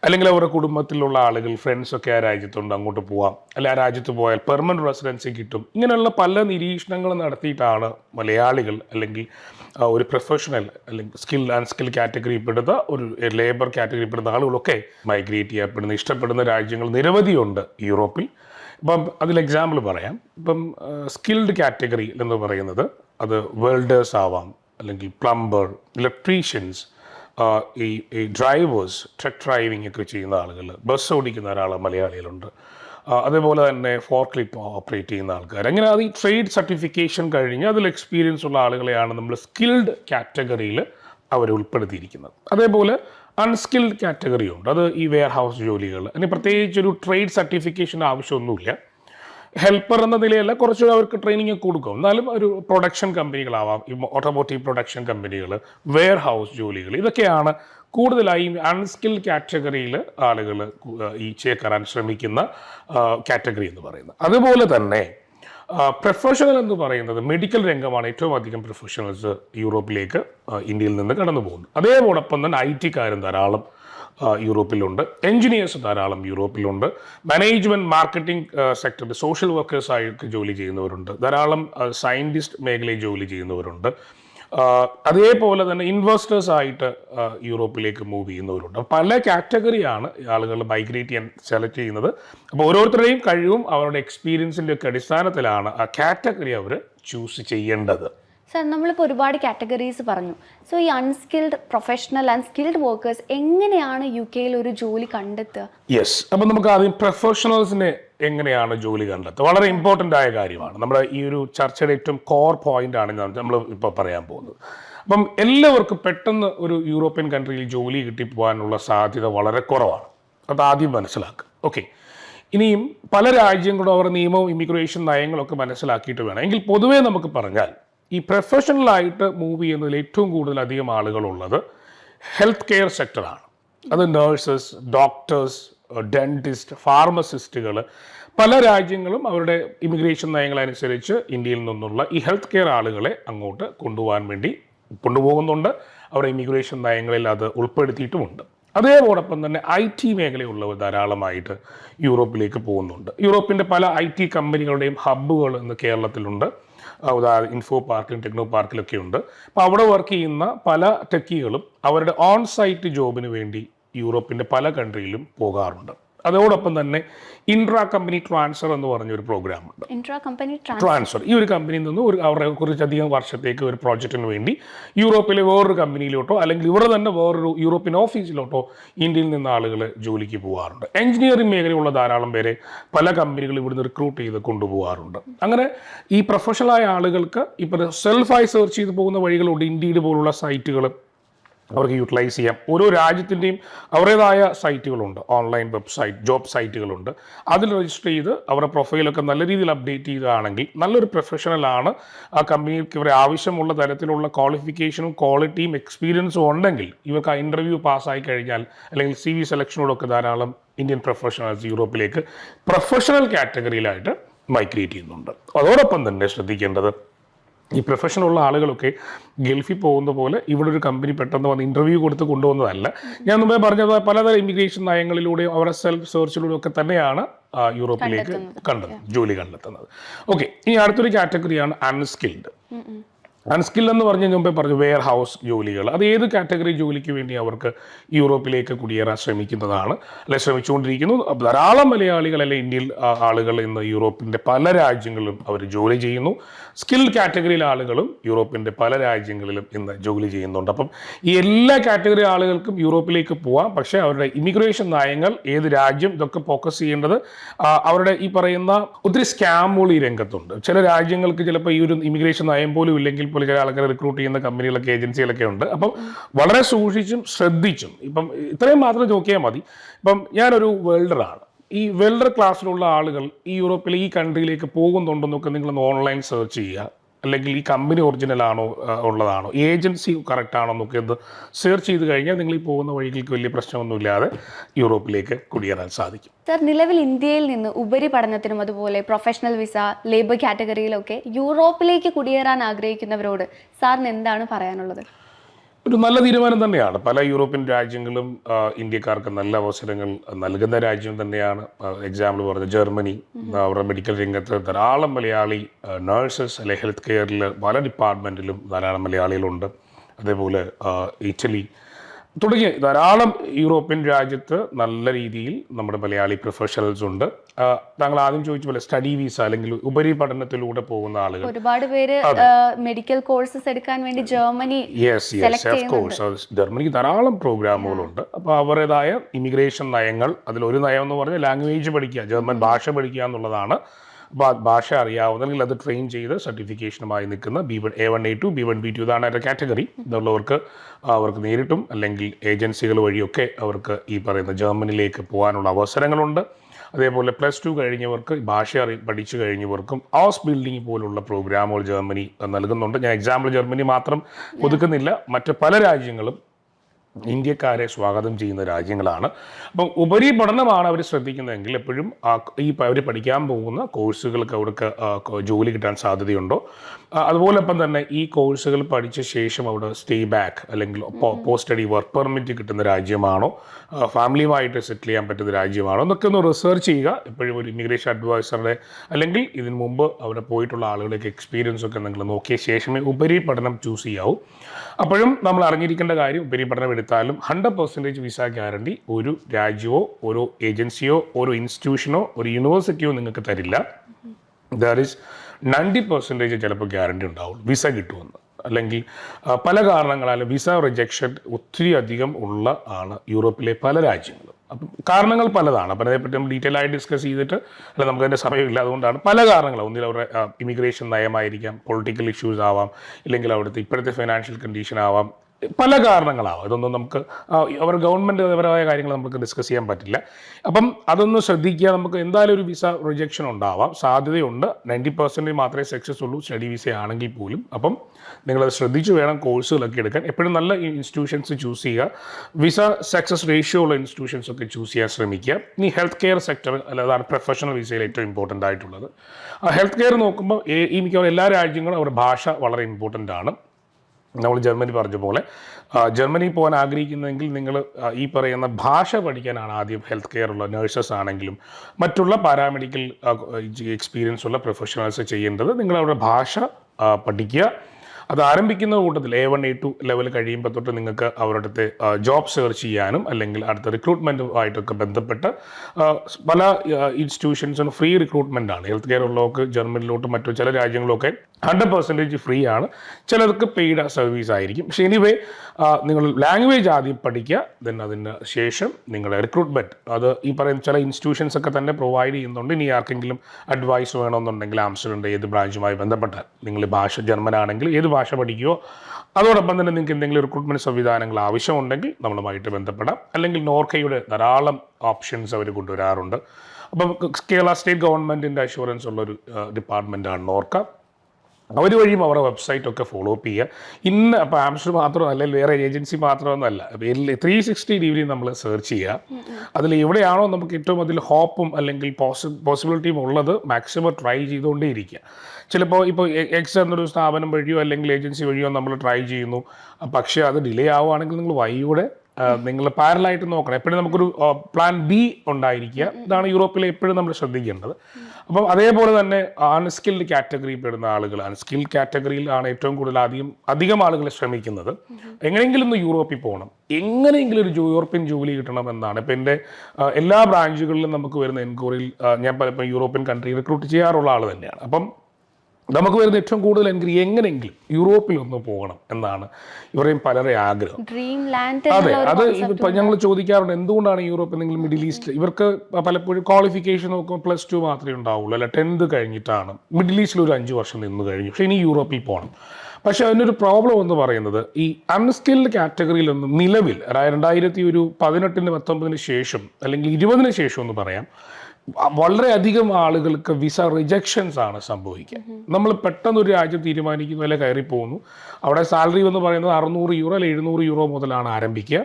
S1: അല്ലെങ്കിൽ അവരുടെ കുടുംബത്തിലുള്ള ആളുകൾ ഫ്രണ്ട്സ് ഒക്കെ ആ രാജ്യത്തുണ്ട് അങ്ങോട്ട് പോവാം. അല്ലെ ആ രാജ്യത്ത് പോയാൽ പെർമനന്റ് റെസിഡൻസി കിട്ടും. ഇങ്ങനെയുള്ള പല നിരീക്ഷണങ്ങൾ നടത്തിയിട്ടാണ് മലയാളികൾ അല്ലെങ്കിൽ ഒരു പ്രൊഫഷണൽ അല്ലെങ്കിൽ സ്കിൽ ആൻഡ് സ്കിൽ കാറ്റഗറി പെടുന്ന ഒരു ലേബർ കാറ്റഗറി പെടുന്ന ആളുകളൊക്കെ മൈഗ്രേറ്റ് ചെയ്യപ്പെടുന്ന ഇഷ്ടപ്പെടുന്ന രാജ്യങ്ങൾ നിരവധിയുണ്ട് യൂറോപ്പിൽ. ഇപ്പം അതിൽ എക്സാമ്പിൾ പറയാം. ഇപ്പം സ്കിൽഡ് കാറ്റഗറി എന്ന് പറയുന്നത് അത് വെൽഡേഴ്സ് ആവാം അല്ലെങ്കിൽ പ്ലംബർ ഇലക്ട്രീഷ്യൻസ് ഈ ഈ ഡ്രൈവേഴ്സ് ട്രക്ക് ഡ്രൈവിംഗ് ഒക്കെ ചെയ്യുന്ന ആളുകൾ ബസ് ഓടിക്കുന്ന ഒരാൾ മലയാളികളുണ്ട്. അതേപോലെ തന്നെ ഫോർക്ലിപ്പ് ഓപ്പറേറ്റ് ചെയ്യുന്ന ആൾക്കാർ അങ്ങനെ അത് ഈ ട്രേഡ് സർട്ടിഫിക്കേഷൻ കഴിഞ്ഞ് അതിൽ എക്സ്പീരിയൻസ് ഉള്ള ആളുകളെയാണ് നമ്മൾ സ്കിൽഡ് കാറ്റഗറിയിൽ അവർ ഉൾപ്പെടുത്തിയിരിക്കുന്നത്. അതേപോലെ അൺസ്കിൽഡ് കാറ്റഗറി ഉണ്ട്. അത് ഈ വെയർ ഹൗസ് ജോലികൾ അതിന് പ്രത്യേകിച്ച് ഒരു ട്രേഡ് സർട്ടിഫിക്കേഷൻ ആവശ്യമൊന്നുമില്ല. ഹെൽപ്പർ എന്ന നിലയല്ല കുറച്ചുകൂടെ അവർക്ക് ട്രെയിനിങ് കൊടുക്കും. എന്നാലും ഒരു പ്രൊഡക്ഷൻ കമ്പനികളാവാം ഈ ഓട്ടോമോട്ടീവ് പ്രൊഡക്ഷൻ കമ്പനികൾ വെയർ ഹൗസ് ജോലികൾ ഇതൊക്കെയാണ് കൂടുതലായി അൺസ്കിൽ കാറ്റഗറിയിൽ ആളുകൾ ഈ ചേക്കറാൻ ശ്രമിക്കുന്ന കാറ്റഗറി എന്ന് പറയുന്നത്. അതുപോലെ തന്നെ പ്രൊഫഷണൽ എന്ന് പറയുന്നത് മെഡിക്കൽ രംഗമാണ് ഏറ്റവും അധികം പ്രൊഫഷണൽസ് യൂറോപ്പിലേക്ക് ഇന്ത്യയിൽ നിന്ന് കടന്നു പോകുന്നത് അതേപോടൊപ്പം തന്നെ ഐ ടിക്കാരും ധാരാളം യൂറോപ്പിലുണ്ട്. എൻജിനീയേഴ്സ് ധാരാളം യൂറോപ്പിലുണ്ട്. മാനേജ്മെന്റ് മാർക്കറ്റിംഗ് സെക്ടറിൽ സോഷ്യൽ വർക്കേഴ്സായിട്ട് ജോലി ചെയ്യുന്നവരുണ്ട്. ധാരാളം സയന്റിസ്റ്റ് മേഖലയിൽ ജോലി ചെയ്യുന്നവരുണ്ട്. അതേപോലെ തന്നെ ഇൻവെസ്റ്റേഴ്സ് ആയിട്ട് യൂറോപ്പിലേക്ക് മൂവ് ചെയ്യുന്നവരുണ്ട്. പല കാറ്റഗറിയാണ് ആളുകൾ മൈഗ്രേറ്റ് ചെയ്യാൻ സെലക്ട് ചെയ്യുന്നത്. അപ്പോൾ ഓരോരുത്തരുടെയും കഴിവും അവരുടെ എക്സ്പീരിയൻസിന്റെ ഒക്കെ അടിസ്ഥാനത്തിലാണ് ആ കാറ്റഗറി അവർ ചൂസ് ചെയ്യേണ്ടത്.
S2: സാർ നമ്മളിപ്പോൾ ഒരുപാട് കാറ്റഗറീസ് പറഞ്ഞു. സോ ഈ unskilled professional and skilled workers എങ്ങനെയാണ് യു കെയിൽ ഒരു ജോലി കണ്ടെത്തുക?
S1: യെസ് അപ്പം നമുക്ക് ആദ്യം പ്രൊഫഷണൽസിനെ എങ്ങനെയാണ് ജോലി കണ്ടെത്തുക? വളരെ ഇമ്പോർട്ടന്റ് ആയ കാര്യമാണ്. നമ്മുടെ ഈ ഒരു ചർച്ചയുടെ ഏറ്റവും കോർ പോയിന്റ് ആണ് നമ്മൾ ഇപ്പോൾ പറയാൻ പോകുന്നത്. അപ്പം എല്ലാവർക്കും പെട്ടെന്ന് ഒരു യൂറോപ്യൻ കൺട്രിയിൽ ജോലി കിട്ടിപ്പോകാനുള്ള സാധ്യത വളരെ കുറവാണ്. അത് ആദ്യം മനസ്സിലാക്കുക. ഓക്കെ ഇനിയും പല രാജ്യങ്ങളും അവരുടെ നിയമവും ഇമിഗ്രേഷൻ നയങ്ങളൊക്കെ മനസ്സിലാക്കിയിട്ട് വേണം. എങ്കിൽ പൊതുവേ നമുക്ക് പറഞ്ഞാൽ ഈ പ്രൊഫഷണലായിട്ട് മൂവ് ചെയ്യുന്നതിൽ ഏറ്റവും കൂടുതൽ അധികം ആളുകളുള്ളത് ഹെൽത്ത് കെയർ സെക്ടറാണ് അത് നേഴ്സസ് ഡോക്ടേഴ്സ് ഡെന്റിസ്റ്റ് ഫാർമസിസ്റ്റുകൾ പല രാജ്യങ്ങളും അവരുടെ ഇമിഗ്രേഷൻ നയങ്ങളനുസരിച്ച് ഇന്ത്യയിൽ നിന്നുള്ള ഈ ഹെൽത്ത് കെയർ ആളുകളെ അങ്ങോട്ട് കൊണ്ടുപോകാൻ വേണ്ടി കൊണ്ടുപോകുന്നുണ്ട്. അവരുടെ ഇമിഗ്രേഷൻ നയങ്ങളിൽ അത് ഉൾപ്പെടുത്തിയിട്ടുമുണ്ട്. അതേപോടൊപ്പം തന്നെ ഐ ടി മേഖലയുള്ളവർ ധാരാളമായിട്ട് യൂറോപ്പിലേക്ക് പോകുന്നുണ്ട്. യൂറോപ്പിന്റെ പല ഐ ടി കമ്പനികളുടെയും ഹബ്ബുകൾ ഇന്ന് കേരളത്തിലുണ്ട്. ഉദാഹരണം ഇൻഫോ പാർക്കിലും ടെക്നോ പാർക്കിലൊക്കെ ഉണ്ട്. അപ്പോൾ അവിടെ വർക്ക് ചെയ്യുന്ന പല ടെക്കികളും അവരുടെ ഓൺ സൈറ്റ് ജോബിന് വേണ്ടി യൂറോപ്പിന്റെ പല കൺട്രിയിലും പോകാറുണ്ട്. അതോടൊപ്പം തന്നെ ഇൻട്രാ കമ്പനി ട്രാൻസ്ഫർ എന്ന് പറഞ്ഞ ഒരു പ്രോഗ്രാം ഉണ്ട്
S2: ഇൻട്രാ കമ്പനി
S1: ട്രാൻസ്ഫർ ഈ ഒരു കമ്പനിയിൽ നിന്ന് ഒരു അവരുടെ കുറച്ചധികം വർഷത്തേക്ക് ഒരു പ്രോജക്റ്റിന് വേണ്ടി യൂറോപ്പിലെ വേറൊരു കമ്പനിയിലോട്ടോ അല്ലെങ്കിൽ ഇവിടെ തന്നെ വേറൊരു യൂറോപ്യൻ ഓഫീസിലോട്ടോ ഇന്ത്യയിൽ നിന്ന് ആളുകൾ ജോലിക്ക് പോകാറുണ്ട് എഞ്ചിനീയറിംഗ് മേഖലയുള്ള ധാരാളം പേരെ പല കമ്പനികൾ ഇവിടുന്ന് റിക്രൂട്ട് ചെയ്ത് കൊണ്ടുപോകാറുണ്ട് അങ്ങനെ ഈ പ്രൊഫഷണലായ ആളുകൾക്ക് ഇപ്പോൾ സെൽഫായി സെർച്ച് ചെയ്ത് പോകുന്ന വഴികളുണ്ട്. ഇൻഡീഡ് പോലുള്ള സൈറ്റുകൾ അവർക്ക് യൂട്ടിലൈസ് ചെയ്യാം. ഓരോ രാജ്യത്തിന്റെയും അവരുടേതായ സൈറ്റുകളുണ്ട് ഓൺലൈൻ വെബ്സൈറ്റ് ജോബ് സൈറ്റുകളുണ്ട് അതിൽ രജിസ്റ്റർ ചെയ്ത് അവരുടെ പ്രൊഫൈലൊക്കെ നല്ല രീതിയിൽ അപ്ഡേറ്റ് ചെയ്യുകയാണെങ്കിൽ നല്ലൊരു പ്രൊഫഷണലാണ് ആ കമ്പനിക്ക് ഇവരെ ആവശ്യമുള്ള തരത്തിലുള്ള ക്വാളിഫിക്കേഷനും ക്വാളിറ്റിയും എക്സ്പീരിയൻസും ഉണ്ടെങ്കിൽ ഇവർക്ക് ആ ഇന്റർവ്യൂ പാസ്സായി കഴിഞ്ഞാൽ അല്ലെങ്കിൽ സി വി സെലക്ഷനോടൊക്കെ ധാരാളം ഇന്ത്യൻ പ്രൊഫഷണൽസ് യൂറോപ്പിലേക്ക് പ്രൊഫഷണൽ കാറ്റഗറിയിലായിട്ട് മൈഗ്രേറ്റ് ചെയ്യുന്നുണ്ട്. അതോടൊപ്പം തന്നെ ശ്രദ്ധിക്കേണ്ടത് ഈ പ്രൊഫഷനുള്ള ആളുകളൊക്കെ ഗൾഫിൽ പോകുന്ന പോലെ ഇവിടെ ഒരു കമ്പനി പെട്ടെന്ന് വന്ന് ഇന്റർവ്യൂ കൊടുത്ത് കൊണ്ടുവന്നതല്ല. ഞാൻ മുമ്പേ പറഞ്ഞത് പലതരം ഇമിഗ്രേഷൻ നയങ്ങളിലൂടെയും അവരുടെ സെൽഫ് സെർച്ചിലൂടെയും ഒക്കെ തന്നെയാണ് യൂറോപ്പിലേക്ക് കണ്ടത് ജോലി കണ്ടെത്തുന്നത്. ഓക്കെ ഇനി അടുത്തൊരു കാറ്റഗറിയാണ് അൺസ്കിൽഡ് അൺസ്കിൽ എന്ന് പറഞ്ഞ മുമ്പേ പറഞ്ഞു വെയർ ഹൗസ് ജോലികൾ. അത് ഏത് കാറ്റഗറി ജോലിക്ക് വേണ്ടി അവർക്ക് യൂറോപ്പിലേക്ക് കുടിയേറാൻ ശ്രമിക്കുന്നതാണ് അല്ലെ ശ്രമിച്ചുകൊണ്ടിരിക്കുന്നു. ധാരാളം മലയാളികൾ അല്ലെ ഇന്ത്യയിൽ ആളുകൾ ഇന്ന് യൂറോപ്പിന്റെ പല രാജ്യങ്ങളിലും അവർ ജോലി ചെയ്യുന്നു. സ്കിൽ കാറ്റഗറിയിലെ ആളുകളും യൂറോപ്പിന്റെ പല രാജ്യങ്ങളിലും ഇന്ന് ജോലി ചെയ്യുന്നുണ്ട്. അപ്പം ഈ എല്ലാ കാറ്റഗറി ആളുകൾക്കും യൂറോപ്പിലേക്ക് പോവാം. പക്ഷേ അവരുടെ ഇമിഗ്രേഷൻ നയങ്ങൾ ഏത് രാജ്യം ഇതൊക്കെ ഫോക്കസ് ചെയ്യേണ്ടത് അവരുടെ ഈ പറയുന്ന ഒത്തിരി സ്കാമുകൾ ഈ രംഗത്തുണ്ട്. ചില രാജ്യങ്ങൾക്ക് ചിലപ്പോൾ ഈ ഒരു ഇമിഗ്രേഷൻ നയം പോലും ഇല്ലെങ്കിൽ ചില ആൾക്കാരെ റിക്രൂട്ട് ചെയ്യുന്ന കമ്പനികളൊക്കെ ഏജൻസികളൊക്കെ ഉണ്ട്. അപ്പം വളരെ സൂക്ഷിച്ചും ശ്രദ്ധിച്ചും ഇപ്പം ഇത്രയും മാത്രം നോക്കിയാൽ മതി. ഇപ്പം ഞാനൊരു വെൽഡറാണ് ഈ വെൽഡർ ക്ലാസ്സിലുള്ള ആളുകൾ ഈ യൂറോപ്പിലെ ഈ കൺട്രിയിലേക്ക് പോകുന്നുണ്ടെന്നൊക്കെ നിങ്ങളൊന്ന് ഓൺലൈൻ സെർച്ച് ചെയ്യുക. അല്ലെങ്കിൽ ഈ കമ്പനി ഒറിജിനൽ ആണോ ഉള്ളതാണോ ഏജൻസി കറക്റ്റ് ആണോ എന്നൊക്കെ ഒന്ന് സെർച്ച് ചെയ്ത് കഴിഞ്ഞാൽ നിങ്ങൾ ഈ പോകുന്ന വഴികൾക്ക് വലിയ പ്രശ്നമൊന്നുമില്ലാതെ യൂറോപ്പിലേക്ക് കുടിയേറാൻ സാധിക്കും.
S2: സർ നിലവിൽ ഇന്ത്യയിൽ നിന്ന് ഉപരിപഠനത്തിനും അതുപോലെ പ്രൊഫഷണൽ വിസ ലേബർ കാറ്റഗറിയിലൊക്കെ യൂറോപ്പിലേക്ക് കുടിയേറാൻ ആഗ്രഹിക്കുന്നവരോട് സാറിന് എന്താണ് പറയാനുള്ളത്?
S1: ഒരു നല്ല തീരുമാനം തന്നെയാണ്. പല യൂറോപ്യൻ രാജ്യങ്ങളും ഇന്ത്യക്കാർക്ക് നല്ല അവസരങ്ങൾ നൽകുന്ന രാജ്യം തന്നെയാണ്. എക്സാമ്പിൾ പറഞ്ഞ ജർമ്മനി അവരുടെ മെഡിക്കൽ രംഗത്ത് ധാരാളം മലയാളി നേഴ്സസ് അല്ലെങ്കിൽ ഹെൽത്ത് കെയറിൽ പല ഡിപ്പാർട്ട്മെന്റിലും ധാരാളം മലയാളികളുണ്ട്. അതേപോലെ ഇറ്റലി തുടങ്ങിയ ധാരാളം യൂറോപ്യൻ രാജ്യത്ത് നല്ല രീതിയിൽ നമ്മുടെ മലയാളി പ്രൊഫഷണൽസ് ഉണ്ട്. താങ്കൾ ആദ്യം ചോദിച്ച പോലെ സ്റ്റഡി വീസ അല്ലെങ്കിൽ ഉപരിപഠനത്തിലൂടെ പോകുന്ന ആളുകൾ.
S2: ഒരുപാട് പേര് മെഡിക്കൽ കോഴ്സസ് എടുക്കാൻ വേണ്ടി Germany
S1: yes yes of course ജർമ്മനിക്ക് ധാരാളം പ്രോഗ്രാമുകളുണ്ട് അപ്പോൾ അവരുടേതായ ഇമിഗ്രേഷൻ നയങ്ങൾ അതിൽ ഒരു നയം എന്ന് പറഞ്ഞാൽ ലാംഗ്വേജ് പഠിക്കുക ജർമ്മൻ ഭാഷ പഠിക്കുക എന്നുള്ളതാണ് അപ്പോൾ അറിയാവുന്ന അല്ലെങ്കിൽ അറിയാവുന്നെങ്കിൽ അത് ട്രെയിൻ ചെയ്ത് സർട്ടിഫിക്കേഷനുമായി നിൽക്കുന്ന B one A one A two B one B two ഇതാണ് അതിന്റെ കാറ്റഗറി ഇതുള്ളവർക്ക് അവർക്ക് നേരിട്ടും അല്ലെങ്കിൽ ഏജൻസികൾ വഴിയൊക്കെ അവർക്ക് ഈ പറയുന്ന ജർമ്മനിലേക്ക് പോകാനുള്ള അവസരങ്ങളുണ്ട്. അതേപോലെ പ്ലസ് ടു കഴിഞ്ഞവർക്ക് ഭാഷ അറി പഠിച്ചു കഴിഞ്ഞവർക്കും ഹൗസ് ബിൽഡിംഗ് പോലുള്ള പ്രോഗ്രാമുകൾ ജർമ്മനി നൽകുന്നുണ്ട്. ഞാൻ എക്സാമ്പിൾ ജർമ്മനി മാത്രം ഒതുക്കുന്നില്ല. മറ്റ് പല രാജ്യങ്ങളും ഇന്ത്യക്കാരെ സ്വാഗതം ചെയ്യുന്ന രാജ്യങ്ങളാണ്. അപ്പം ഉപരിപഠനമാണ് അവർ ശ്രദ്ധിക്കുന്നതെങ്കിൽ എപ്പോഴും ഈ അവർ പഠിക്കാൻ പോകുന്ന കോഴ്സുകൾക്ക് അവർക്ക് ജോലി കിട്ടാൻ സാധ്യതയുണ്ടോ? അതുപോലൊപ്പം തന്നെ ഈ കോഴ്സുകൾ പഠിച്ച ശേഷം അവിടെ സ്റ്റേ ബാക്ക് അല്ലെങ്കിൽ പോസ്റ്റ് സ്റ്റഡി വർക്ക് പെർമിറ്റ് കിട്ടുന്ന രാജ്യമാണോ? ഫാമിലിയുമായിട്ട് സെറ്റിൽ ചെയ്യാൻ പറ്റുന്ന രാജ്യമാണോ? എന്നൊക്കെ ഒന്ന് റിസർച്ച് ചെയ്യുക. എപ്പോഴും ഒരു ഇമിഗ്രേഷൻ അഡ്വൈസറുടെ അല്ലെങ്കിൽ ഇതിന് മുമ്പ് അവിടെ പോയിട്ടുള്ള ആളുകളുടെ എക്സ്പീരിയൻസ് ഒക്കെ നിങ്ങൾ നോക്കിയ ശേഷമേ ഉപരിപഠനം ചൂസ് ചെയ്യാവൂ. അപ്പോഴും നമ്മൾ അറിഞ്ഞിരിക്കേണ്ട കാര്യം ഉപരിപഠനം എടുത്താലും ഹൺഡ്രഡ് പെർസെന്റേജ് വിസ ഗ്യാരണ്ടി ഒരു രാജ്യമോ ഓരോ ഏജൻസിയോ ഓരോ ഇൻസ്റ്റിറ്റ്യൂഷനോ ഒരു യൂണിവേഴ്സിറ്റിയോ നിങ്ങൾക്ക് തരില്ല. ദർ ഇസ് നയന്റി പെർസെന്റേജ് ചിലപ്പോൾ ഗ്യാരണ്ടി ഉണ്ടാവുള്ളൂ. വിസ കിട്ടുമെന്ന്. അല്ലെങ്കിൽ പല കാരണങ്ങളാലും വിസ റിജക്ഷൻ ഒത്തിരി അധികം ഉള്ള ആണ് യൂറോപ്പിലെ പല രാജ്യങ്ങളും. അപ്പം കാരണങ്ങൾ പലതാണ്. അപ്പം അതേപ്പറ്റി നമ്മൾ ഡീറ്റെയിൽ ആയി ഡിസ്കസ് ചെയ്തിട്ട് അല്ല നമുക്ക് അതിന്റെ സമയമില്ല. അതുകൊണ്ടാണ് പല കാരണങ്ങൾ ഒന്നിൽ അവരുടെ ഇമിഗ്രേഷൻ നയമായിരിക്കാം പൊളിറ്റിക്കൽ ഇഷ്യൂസ് ആവാം ഇല്ലെങ്കിൽ അവിടുത്തെ ഇപ്പോഴത്തെ ഫിനാൻഷ്യൽ കണ്ടീഷൻ ആവാം പല കാരണങ്ങളാവും. ഇതൊന്നും നമുക്ക് അവർ ഗവൺമെന്റ് പരമായ കാര്യങ്ങൾ നമുക്ക് ഡിസ്കസ് ചെയ്യാൻ പറ്റില്ല. അപ്പം അതൊന്ന് ശ്രദ്ധിക്കുക. നമുക്ക് എന്തായാലും ഒരു വിസ റിജക്ഷൻ ഉണ്ടാവാം. സാധ്യതയുണ്ട്. നയന്റി പെർസെന്റേജ് മാത്രമേ സക്സസ് ഉള്ളൂ സ്റ്റഡി വിസ ആണെങ്കിൽ പോലും. അപ്പം നിങ്ങളത് ശ്രദ്ധിച്ച് വേണം കോഴ്സുകളൊക്കെ എടുക്കാൻ. എപ്പോഴും നല്ല ഇൻസ്റ്റിറ്റ്യൂഷൻസ് ചൂസ് ചെയ്യുക. വിസ സക്സസ് റേഷ്യോ ഉള്ള ഇൻസ്റ്റിറ്റ്യൂഷൻസ് ഒക്കെ ചൂസ് ചെയ്യാൻ ശ്രമിക്കുക. ഇനി ഹെൽത്ത് കെയർ സെക്ടർ അല്ലാതാണ് പ്രൊഫഷണൽ വിസയിൽ ഏറ്റവും ഇമ്പോർട്ടന്റ് ആയിട്ടുള്ളത്. ഹെൽത്ത് കെയർ നോക്കുമ്പോൾ ഈ മിക്കവാറും എല്ലാ രാജ്യങ്ങളും അവരുടെ ഭാഷ വളരെ ഇമ്പോർട്ടന്റ് ആണ്. നമ്മൾ ജർമ്മനി പറഞ്ഞ പോലെ ജർമ്മനി പോകാൻ ആഗ്രഹിക്കുന്നെങ്കിൽ നിങ്ങൾ ഈ പറയുന്ന ഭാഷ പഠിക്കാനാണ് ആദ്യം ഹെൽത്ത് കെയർ ഉള്ള നേഴ്സസ് ആണെങ്കിലും മറ്റുള്ള പാരാമെഡിക്കൽ എക്സ്പീരിയൻസ് ഉള്ള പ്രൊഫഷണൽസ് ചെയ്യേണ്ടത്. നിങ്ങൾ അവരുടെ ഭാഷ പഠിക്കുക. അത് ആരംഭിക്കുന്ന കൂട്ടത്തിൽ A one A two level കഴിയുമ്പോൾ തൊട്ട് നിങ്ങൾക്ക് അവരുടെ ജോബ് സെർച്ച് ചെയ്യാനും അല്ലെങ്കിൽ അടുത്ത റിക്രൂട്ട്മെന്റുമായിട്ടൊക്കെ ബന്ധപ്പെട്ട് പല ഇൻസ്റ്റിറ്റ്യൂഷൻസും ഫ്രീ റിക്രൂട്ട്മെന്റ് ആണ്. ഹെൽത്ത് കെയർ ഉള്ളവർക്ക് ജർമ്മനിലോട്ടും മറ്റു ചില രാജ്യങ്ങളൊക്കെ ഹൺഡ്രഡ് പെർസെന്റേജ് ഫ്രീ ആണ്. ചിലർക്ക് പെയ്ഡ് സർവീസ് ആയിരിക്കും. പക്ഷേ എനിവേ നിങ്ങൾ ലാംഗ്വേജ് ആദ്യം പഠിക്കുക ദെൻ അതിന് ശേഷം നിങ്ങളുടെ റിക്രൂട്ട്മെന്റ് അത് ഈ പറയുന്ന ചില ഇൻസ്റ്റിറ്റ്യൂഷൻസ് ഒക്കെ തന്നെ പ്രൊവൈഡ് ചെയ്യുന്നുണ്ട്. ഇനി ആർക്കെങ്കിലും അഡ്വൈസ് വേണമെന്നുണ്ടെങ്കിൽ ആംസ്റ്റർഡന്റെ ഏത് ബ്രാഞ്ചുമായി ബന്ധപ്പെട്ടാൽ. നിങ്ങൾ ഭാഷ ജർമ്മൻ ആണെങ്കിൽ ഏത് ഭാഷ പഠിക്കുകയോ അതോടൊപ്പം തന്നെ നിങ്ങൾക്ക് എന്തെങ്കിലും റിക്രൂട്ട്മെന്റ് സംവിധാനങ്ങൾ ആവശ്യമുണ്ടെങ്കിൽ നമ്മളുമായിട്ട് ബന്ധപ്പെടാം. അല്ലെങ്കിൽ നോർക്കയുടെ ധാരാളം ഓപ്ഷൻസ് അവർ കൊണ്ടുവരാറുണ്ട്. അപ്പം കേരള സ്റ്റേറ്റ് ഗവൺമെന്റിന്റെ അഷുറൻസ് ഉള്ളൊരു ഡിപ്പാർട്ട്മെന്റാണ് നോർക്ക. അവർ വഴിയും അവരുടെ വെബ്സൈറ്റ് ഒക്കെ ഫോളോ അപ്പ് ചെയ്യുക. ഇന്ന് അപ്പോൾ ആംസ്റ്റർ മാത്രമല്ല അല്ലെങ്കിൽ വേറെ ഏജൻസി മാത്രമൊന്നുമല്ല. ത്രീ സിക്സ്റ്റി ഡിഗ്രി നമ്മൾ സെർച്ച് ചെയ്യുക. അതിൽ എവിടെയാണോ നമുക്ക് ഏറ്റവും അതിൽ ഹോപ്പും അല്ലെങ്കിൽ പോസി പോസിബിലിറ്റിയും ഉള്ളത് മാക്സിമം ട്രൈ ചെയ്തുകൊണ്ടേ ഇരിക്കുക ചിലപ്പോൾ ഇപ്പോൾ എക്സ് എന്നൊരു സ്ഥാപനം വഴിയോ അല്ലെങ്കിൽ ഏജൻസി വഴിയോ നമ്മൾ ട്രൈ ചെയ്യുന്നു. പക്ഷേ അത് ഡിലേ ആവുകയാണെങ്കിൽ നിങ്ങൾ വൈയുടെ നിങ്ങൾ പാരലായിട്ട് നോക്കണം. എപ്പോഴും നമുക്കൊരു പ്ലാൻ ബി ഉണ്ടായിരിക്കുക. ഇതാണ് യൂറോപ്പിലെ എപ്പോഴും നമ്മൾ ശ്രദ്ധിക്കേണ്ടത്. അപ്പം അതേപോലെ തന്നെ അൺസ്കിൽഡ് കാറ്റഗറി പെടുന്ന ആളുകൾ അൺസ്കിൽഡ് കാറ്റഗറിയിലാണ് ഏറ്റവും കൂടുതൽ ആദ്യം അധികം ആളുകൾ ശ്രമിക്കുന്നത്. എങ്ങനെയെങ്കിലും ഒന്ന് യൂറോപ്പിൽ പോകണം. എങ്ങനെയെങ്കിലും ഒരു യൂറോപ്യൻ ജോലി കിട്ടണം എന്നാണ്. ഇപ്പം എന്റെ എല്ലാ ബ്രാഞ്ചുകളിലും നമുക്ക് വരുന്ന എൻക്വയറിയിൽ ഞാൻ പലപ്പോഴും യൂറോപ്യൻ കൺട്രി റിക്രൂട്ട് ചെയ്യാറുള്ള ആൾ തന്നെയാണ്. അപ്പം നമുക്ക് വരുന്ന ഏറ്റവും കൂടുതൽ എനിക്ക് എങ്ങനെയെങ്കിലും യൂറോപ്പിൽ ഒന്ന് പോകണം എന്നാണ് ഇവരെയും പലരെ ആഗ്രഹം. അതെ അത് ഇപ്പൊ ഞങ്ങൾ ചോദിക്കാറുണ്ട് എന്തുകൊണ്ടാണ് യൂറോപ്പ് എന്തെങ്കിലും മിഡിൽ ഈസ്റ്റ് ഇവർക്ക് പലപ്പോഴും ക്വാളിഫിക്കേഷൻ നോക്കുമ്പോൾ പ്ലസ് ടു മാത്രമേ ഉണ്ടാവുള്ളൂ അല്ല ടെൻത്ത് കഴിഞ്ഞിട്ടാണ്. മിഡിൽ ഈസ്റ്റിൽ ഒരു അഞ്ച് വർഷം നിന്ന് കഴിഞ്ഞു പക്ഷേ ഇനി യൂറോപ്പിൽ പോകണം. പക്ഷേ അതിനൊരു പ്രോബ്ലം എന്ന് പറയുന്നത് ഈ അൺസ്കിൽഡ് കാറ്റഗറിയിലൊന്നും നിലവിൽ അതായത് രണ്ടായിരത്തി ഒരു പതിനെട്ടിന് പത്തൊമ്പതിന് ശേഷം അല്ലെങ്കിൽ ഇരുപതിന് ശേഷം എന്ന് പറയാം വളരെയധികം ആളുകൾക്ക് വിസ റിജക്ഷൻസ് ആണ് സംഭവിക്കുക. നമ്മൾ പെട്ടെന്ന് ഒരു രാജ്യം തീരുമാനിക്കുന്നു അല്ലെ കയറി പോകുന്നു അവിടെ സാലറി എന്ന് പറയുന്നത് അറുന്നൂറ് യൂറോ അല്ലെ എഴുന്നൂറ് യൂറോ മുതലാണ് ആരംഭിക്കുക.